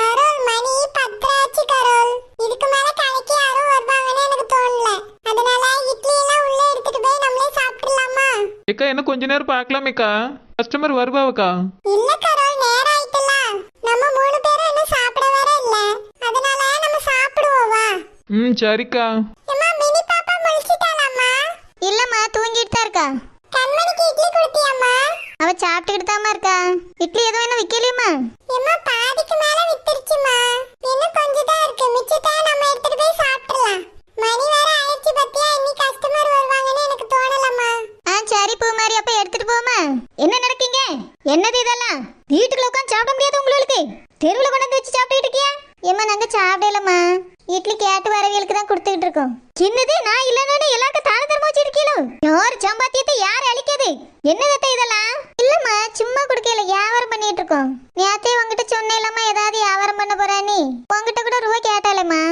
Carol மணி பத்தாச்சு Carol. இதுக்கு மேல கடைக்கு யாரும் வருவாங்கன்னு எனக்கு தோணல. அதனால இட்லி எல்லாம் உள்ள எடுத்துட்டு போய் நம்மளே சாப்பிடலாமா? ஏக்கா என்ன கொஞ்ச நேரம் பார்க்கலாமேக்கா கஸ்டமர் வருவாவுக்கா இல்ல கரோல் நேரம் ஆயிட்டல. நம்ம மூணு பேரும் இன்னும் சாப்பிட வேற இல்ல. அதனால நம்ம சாப்பிடுவோம் வா. ம் சரிக்கா. அம்மா மினி பாப்பா முழிச்சிட்டாளாம்மா? இல்லம்மா தூங்கிட்டு தான் இருக்கா. கண்மணிக்கு இட்லி கொடுத்தியாம்மா? அவ சாப்பிட்டுக்கிட்டு தாம்மா இருக்கா. இட்லி எதுவும் என்ன விக்கலையுமா மாதிரி அப்ப எடுத்துட்டு போமா என்ன நடக்கீங்க? என்னது இதெல்லாம்? வீட்டுக்குள்ள உட்காந்து சாப்பிட முடியாது உங்களுக்கு? தெருவுல கொண்டு வந்து வச்சு சாப்பிட்டுக்கிட்டு இருக்கியா? ஏம்மா நாங்க சாப்பிடலம்மா இட்லி கேட்டு வரவியலுக்கு தான் கொடுத்துக்கிட்டு இருக்கோம். சின்னது நான் இல்லைன்னு எல்லாருக்கும் தான தரமா வச்சிருக்கீங்களோ யார் சம்பாத்தியத்தை யார் அழிக்கிறது? என்னதத்த இதெல்லாம்? இல்லம்மா சும்மா கொடுக்கல. வியாபாரம் பண்ணிட்டு இருக்கோம். நேத்தே உங்ககிட்ட சொன்னேலம்மா ஏதாவது வியாபாரம் பண்ண போறா நீ? உங்ககிட்ட கூட ரூபா கேட்டாலேம்மா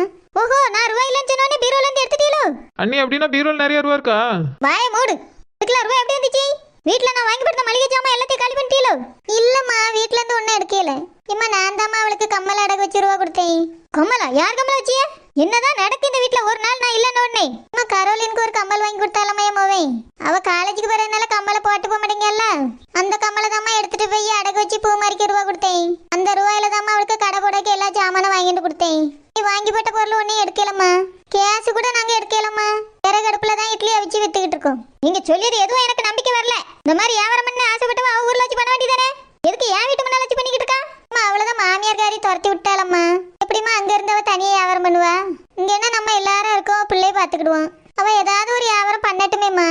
ஓஹோ நான் ரூபாய் இல்லைன்னு சொன்னோன்னே பீரோல இருந்து எடுத்துட்டீங்களோ அண்ணி அப்படின்னா பீரோல் நிறைய ரூபா இருக்கா? வாய மூடு. வீட்ல நான் வாங்கி கொடுத்த மளிகை ஜாமான் எல்லாத்தையும் காலி பண்ணிட்டீங்களோ? இல்லம்மா வீட்ல இருந்து ஒன்னும் எடுக்கல. இம்மா நான் தாம்மா அவளுக்கு கம்மல் அடகு வச்சு ரூபா கொடுத்தேன். கம்மலா? யார் கம்மல் வச்சிய? என்னதான் நடக்கு இந்த வீட்ல? ஒரு நாள் நான் இல்லைன்னு உடனே அம்மா கரோலினுக்கு ஒரு கம்மல் வாங்கி கொடுத்தாலம்மா என் மோவேன் அவ காலேஜுக்கு போறதுனால கம்மலை போட்டு போக மாட்டேங்கல்ல. அந்த கம்மலை தாம்மா எடுத்துட்டு போய் அடகு வச்சு பூ மாறிக்க ரூபா கொடுத்தேன். அந்த ரூபாயில தாம்மா அவளுக்கு கடை போடக்கு எல்லா ஜாமானும் வாங்கிட்டு கொடுத்தேன். நீ வாங்கி போட்ட பொருள் ஒன்றும் எடுக்கலம்மா. கேஸ் கூட நாங்க எடுக்கலம்மா. விறகு அடுப்புல தான் இட்லி அவிச்சு வித்துக்கிட்டு இருக்கோம். நீங்க சொல்லியது எதுவும் எனக்கு நம்பிக்கை இந்த மாதிரி வியாபாரம் பண்ண ஆசைப்பட்டவன் அவன் ஊர்ல வச்சு பண்ண வேண்டியதானே? எதுக்கு என் வீட்டு முன்னால வச்சு பண்ணிக்கிட்டு இருக்கா? அம்மா அவ்வளவுதான் மாமியார் காரி துரத்தி விட்டாலம்மா எப்படிம்மா அங்க இருந்தவ தனியா வியாபாரம் பண்ணுவா? இங்க என்ன நம்ம எல்லாரும் இருக்கோம் பிள்ளைய பாத்துக்கிடுவோம் அவ ஏதாவது ஒரு வியாபாரம் பண்ணட்டுமேம்மா.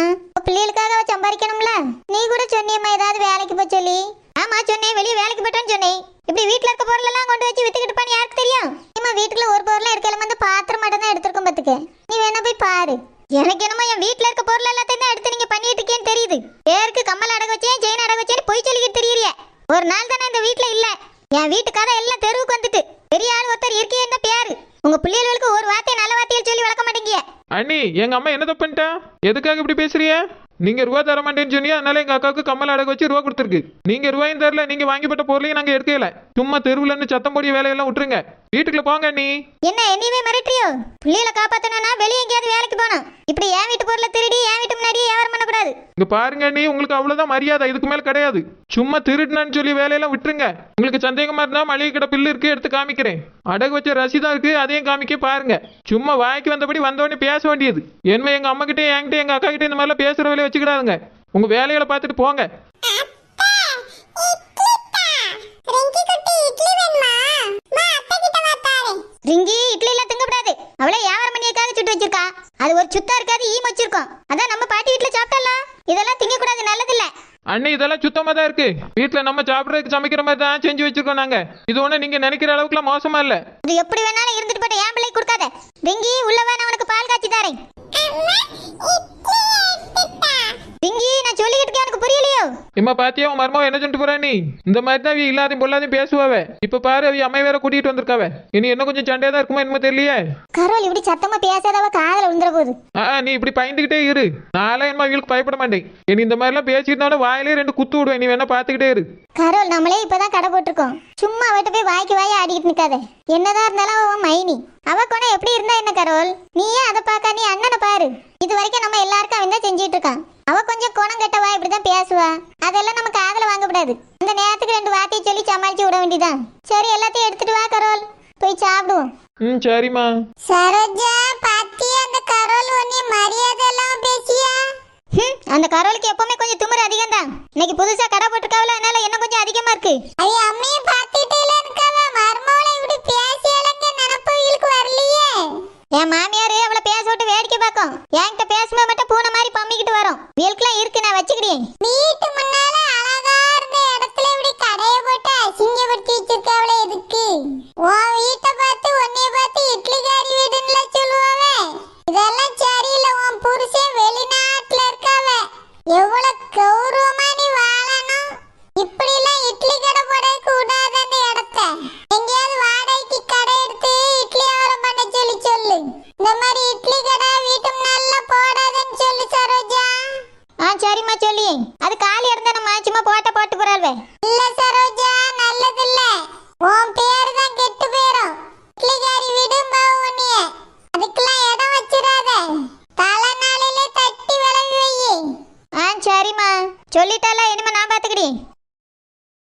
பிள்ளைகளுக்காக அவ சம்பாதிக்கணும்ல? நீ கூட சொன்னியம்மா ஏதாவது வேலைக்கு போய் சொல்லி. ஆமா சொன்னேன் வெளியே வேலைக்கு போயிட்டோன்னு சொன்னேன். இப்படி வீட்டுல இருக்க பொருள் எல்லாம் கொண்டு வச்சு வித்துக்கிட்டு இருப்பான்னு யாருக்கு தெரியும்? ஏம்மா வீட்டுல ஒரு பொருள் இருக்கலாம் வந்து பாத்திரம் மட்டும் தான் எடுத்திருக்கோம் பாத்துக்க. நீ வேணா போய் பாரு. எனக்கு என்னமோ என் வீட்டுல இருக்க பொருள் எல்லாத்தையும் தான் எடுத்து நீங்க பண்ணிட்டு இருக்கீங்க? பேருக்கு கம்மல் அடகு வச்சேன் செயின் அடகு வச்சேன்னு பொய் சொல்லிக்கிட்டு தெரியலையே ஒரு நாள் தானே இந்த வீட்டில் இல்லை. என் வீட்டு கதை எல்லாம் தெருவுக்கு வந்துட்டு. பெரிய ஆள் ஒருத்தர் இருக்கே என்ன பேரு? உங்க பிள்ளைகளுக்கு ஒரு வார்த்தையை நல்ல வார்த்தையில் சொல்லி வளர்க்க மாட்டேங்க அண்ணி எங்க அம்மா என்ன தப்பு பண்ணிட்டா? எதுக்காக இப்படி பேசுறிய? நீங்க ரூபா தர மாட்டேன்னு சொன்னீங்க அதனால எங்க அக்காவுக்கு கம்மல் அடகு வச்சு ரூபா கொடுத்துருக்கு. நீங்க ரூபாயும் தரல நீங்க வாங்கிப்பட்ட பொருளையும் நாங்க எடுக்கல சும்மா தெருவுல இருந்து சத்தம் போடிய வேலையெல்லாம் விட்டுருங்க. வீட்டுக்குள்ள போங்க அண்ணி. என்ன என்னையவே மிரட்டுறியோ? பிள்ளைகளை காப்பாத்தணும்னா வெளியே எங்கேயாவது வேலைக்கு போகணும். இப்படி என் வீட்டு பொருளை திருடி என் வீட்டு முன்னாடியே வியாபாரம் பண்ணக்கூடாது. இங்க பாருங்க அண்ணி. உங்களுக்கு அவ்வளவுதான் மரியாதை. இதுக்கு மேல கிடையாது. சும்மா திருடினான்னு சொல்லி வேலையெல்லாம் விட்டுருங்க. உங்களுக்கு சந்தேகமா இருந்தா மளிகை கடை பில்லு இருக்கு எடுத்து காமிக்கிறேன். அடகு வச்ச ரசீதம் இருக்கு அதையும் காமிக்க பாருங்க. சும்மா வாய்க்கு வந்தபடி வந்தவொடனே பேச வேண்டியது. என்ன எங்க அம்மா கிட்டே என்கிட்ட எங்க அக்கா கிட்டே இந்த மாதிரிலாம் பேசுற வேலையை வச்சுக்கிடாதுங்க. உங்க வேலைகளை பார்த்துட்டு போங்க. இட்லி ரிங்கி இட்லி எல்லாம் திங்கப்படாது அவளே வியாபாரம் பண்ணியக்காக சுட்டு வச்சிருக்கா. அது ஒரு சுத்தா இருக்காது ஈ வச்சிருக்கோம். அதான் நம்ம பாட்டி வீட்டுல சாப்பிட்டலாம் இதெல்லாம் அண்ணன் இதெல்லாம் சுத்தமா தான் இருக்கு. வீட்டுல நம்ம சாப்பிடறதுக்கு சமைக்கிற மாதிரி தான் செஞ்சு வச்சிருக்கோம் நாங்க. இது ஒண்ணு நீங்க நினைக்கிற அளவுக்குலாம் மோசமா இல்ல. இது எப்படி வேணாலும் இருந்துட்டு போட்டு ஏன் பிள்ளை கொடுக்காத. வெங்கி உள்ள வேணா உனக்கு பால் காய்ச்சி தரேன். இம்மா பாத்தியா உன் மருமக என்ன சொல்லிட்டு போறா நீ? இந்த மாதிரி தான் அவ இல்லாதையும் பொல்லாதையும் பேசுவாவ. இப்ப பாரு அவ அம்மை வேற கூட்டிட்டு வந்திருக்காவ. இனி என்ன கொஞ்சம் சண்டையா தான் இருக்குமா என்னமோ தெரியலையே? கரோல் இப்படி சத்தமா பேசாதவ காதல விழுந்துற போகுது. ஆ நீ இப்படி பயந்துகிட்டே இரு. நான்லாம் என்ன இவளுக்கு பயப்பட மாட்டேன். இனி இந்த மாதிரிலாம் பேசியிருந்தாலும் வாயிலே ரெண்டு குத்து விடுவேன். நீ வேணா பாத்துக்கிட்டே இரு. கரோல் நம்மளே இப்பதான் கடை போட்டிருக்கோம். சும்மா அவட்ட போய் வாய்க்கு வாய் ஆடிக்கிட்டு நிக்காத. என்னதான் இருந்தாலும் அவன் மைனி. அவ குணம் எப்படி இருந்தா என்ன கரோல்? நீ ஏன் அதை பார்க்க? நீ அண்ணனை பாரு. இது வரைக்கும் நம்ம எல்லாருக்கும் அவன் தான் செஞ்சிட்டு இருக்கான். அவ கொஞ்சம் குணம் கெட்டவா இப்படிதான் பேசுவா. அதெல்லாம் நம்ம காதுல வாங்கக்கூடாது. அந்த நேரத்துக்கு ரெண்டு வார்த்தையை சொல்லி சமாளிச்சு விட வேண்டியதான் சரி எல்லாத்தையும் எடுத்துட்டு வா கரோல். போய் சாப்பிடுவோம். ம் சரிம்மா. சரோஜா பாத்தி அந்த கரோல் ஒன்னே மரியாதை எல்லாம் பேசியா? ஹம், அந்த கரோலுக்கு எப்பவுமே கொஞ்சம் திமிரு அதிகம் தான் இன்னைக்கு புதுசா சும்மா சொல்லி? அது காலி இடந்தானம்மா சும்மா போட்ட போட்டு போறாள்வே.